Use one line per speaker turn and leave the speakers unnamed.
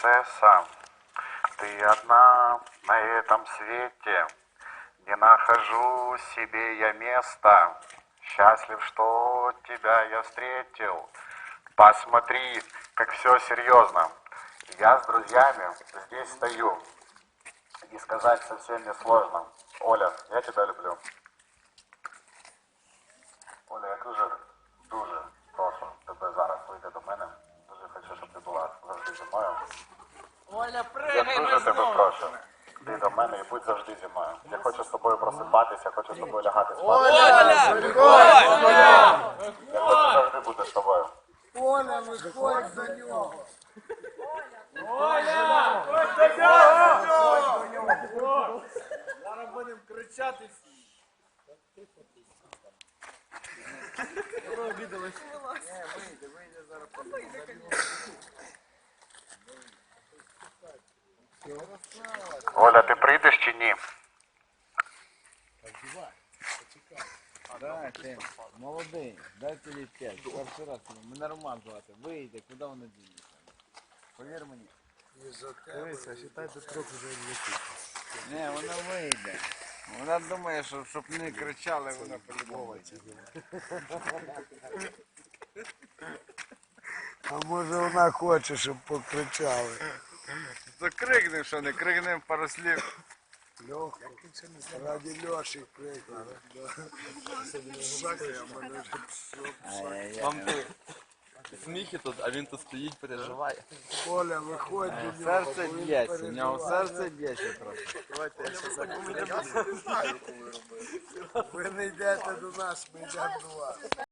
принцесса, ты одна на этом свете. Не нахожу себе я места. Счастлив, что тебя я встретил. Посмотри, как все серьезно. Я с друзьями здесь стою. И сказать совсем не сложно. Оля, я тебя люблю. Я дуже тебе прошу. Ти до мене і будь завжди зі мною. Я хочу з тобою просипатися, хочу з тобою лягати спати.
Оля,
Я хочу завжди бути з тобою.
Оля, виходь за нього.
Зараз будемо кричати всі.
Оля, ти прийдеш чи ні?
Да, ти молодий, дайте їй п'ять. Перший раз мене Роман звати. Вийде, куди вона дінеться? Повір мені.
Дивися, считай, до трьох вже летить.
Не, вона вийде. Вона думає, що щоб не кричали, вона по-любому.
А може вона хоче, щоб покричали.
То крикнемо, що не крикнемо пару слів.
Льоху, раді Льоші мене.
Вам тут сміхи тут, а він тут стоїть, переживає.
Оля, виходь до нього.
Серце
бо він
б'ється, у нього
переживає.
серце б'ється трохи.
Ви не йдете до нас, ми йдемо до вас.